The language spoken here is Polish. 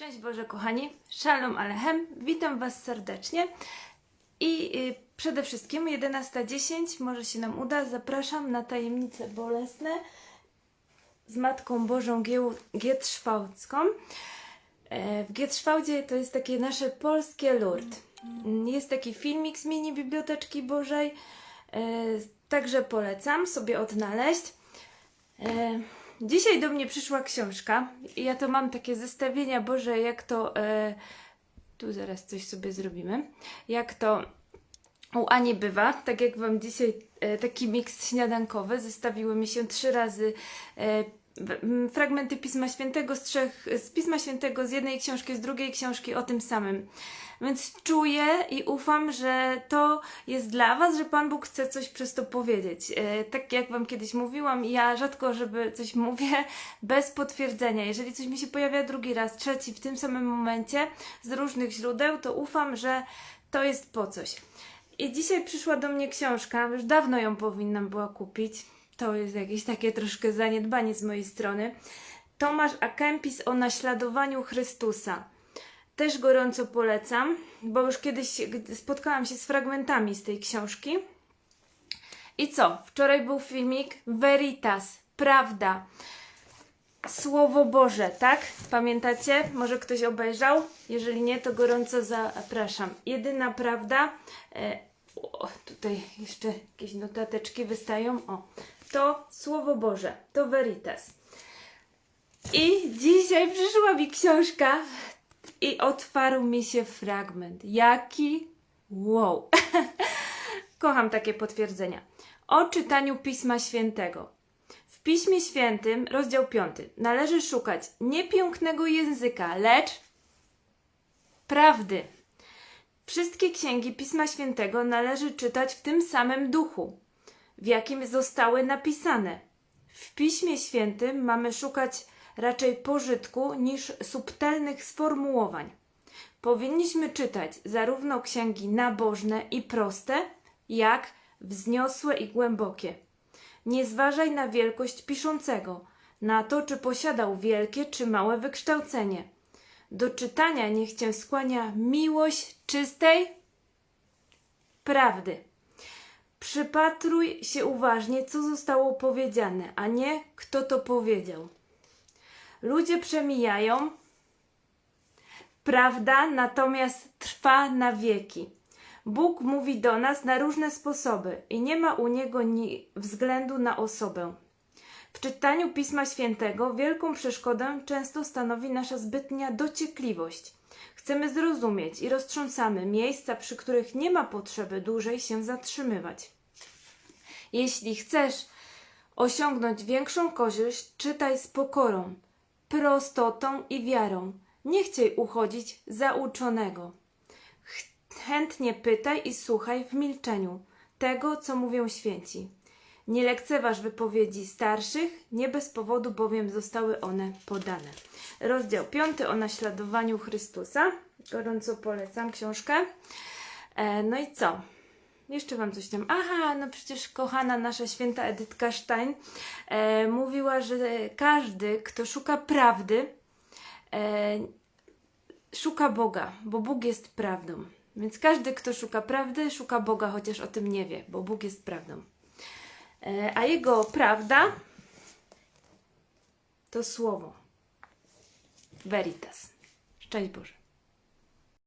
Szczęść Boże, kochani. Shalom Alechem. Witam Was serdecznie. I y, przede wszystkim 11.10, może się nam uda, zapraszam na tajemnice bolesne z Matką Bożą Gietrzwałdzką. E, W Gietrzwałdzie to jest takie nasze polskie Lourdes. Jest taki filmik z mini Biblioteczki Bożej, e, także polecam sobie odnaleźć. Dzisiaj do mnie przyszła książka ja to mam takie zestawienia, Boże, jak to. E, tu zaraz coś sobie zrobimy. Jak to u Ani bywa, tak jak Wam dzisiaj e, taki miks śniadankowy. Zestawiły mi się trzy razy e, fragmenty Pisma Świętego z trzech, z Pisma Świętego z jednej książki, z drugiej książki o tym samym. Więc czuję i ufam, że to jest dla Was, że Pan Bóg chce coś przez to powiedzieć. E, tak jak Wam kiedyś mówiłam, ja rzadko, żeby coś mówię bez potwierdzenia. Jeżeli coś mi się pojawia drugi raz, trzeci w tym samym momencie z różnych źródeł, to ufam, że to jest po coś. I dzisiaj przyszła do mnie książka, już dawno ją powinnam była kupić. To jest jakieś takie troszkę zaniedbanie z mojej strony. Tomasz Akempis o naśladowaniu Chrystusa. Też gorąco polecam, bo już kiedyś spotkałam się z fragmentami z tej książki. I co? Wczoraj był filmik Veritas, prawda. Słowo Boże, tak? Pamiętacie? Może ktoś obejrzał? Jeżeli nie, to gorąco zapraszam. Jedyna prawda, e, o, tutaj jeszcze jakieś notateczki wystają. O, to Słowo Boże, to Veritas. I dzisiaj przyszła mi książka i otwarł mi się fragment. Jaki? Wow! Kocham takie potwierdzenia. O czytaniu Pisma Świętego. W Piśmie Świętym, rozdział 5, należy szukać nie pięknego języka, lecz prawdy. Wszystkie księgi Pisma Świętego należy czytać w tym samym duchu, w jakim zostały napisane. W Piśmie Świętym mamy szukać raczej pożytku niż subtelnych sformułowań. Powinniśmy czytać zarówno księgi nabożne i proste, jak wzniosłe i głębokie. Nie zważaj na wielkość piszącego, na to, czy posiadał wielkie czy małe wykształcenie. Do czytania niech cię skłania miłość czystej prawdy. Przypatruj się uważnie, co zostało powiedziane, a nie kto to powiedział. Ludzie przemijają, prawda natomiast trwa na wieki. Bóg mówi do nas na różne sposoby i nie ma u niego ni względu na osobę. W czytaniu Pisma Świętego wielką przeszkodę często stanowi nasza zbytnia dociekliwość. Chcemy zrozumieć i roztrząsamy miejsca, przy których nie ma potrzeby dłużej się zatrzymywać. Jeśli chcesz osiągnąć większą korzyść, czytaj z pokorą, prostotą i wiarą. Nie chciej uchodzić za uczonego. Ch- Chętnie pytaj i słuchaj w milczeniu tego, co mówią święci. Nie lekceważ wypowiedzi starszych, nie bez powodu bowiem zostały one podane. Rozdział 5 o naśladowaniu Chrystusa. Gorąco polecam książkę. E, no i co? Jeszcze wam coś tam. Aha, no przecież kochana nasza święta Edytka Stein e, mówiła, że każdy, kto szuka prawdy, e, szuka Boga, bo Bóg jest prawdą. Więc każdy, kto szuka prawdy, szuka Boga, chociaż o tym nie wie, bo Bóg jest prawdą. E, a jego prawda to słowo. Veritas. Szczęść Boże.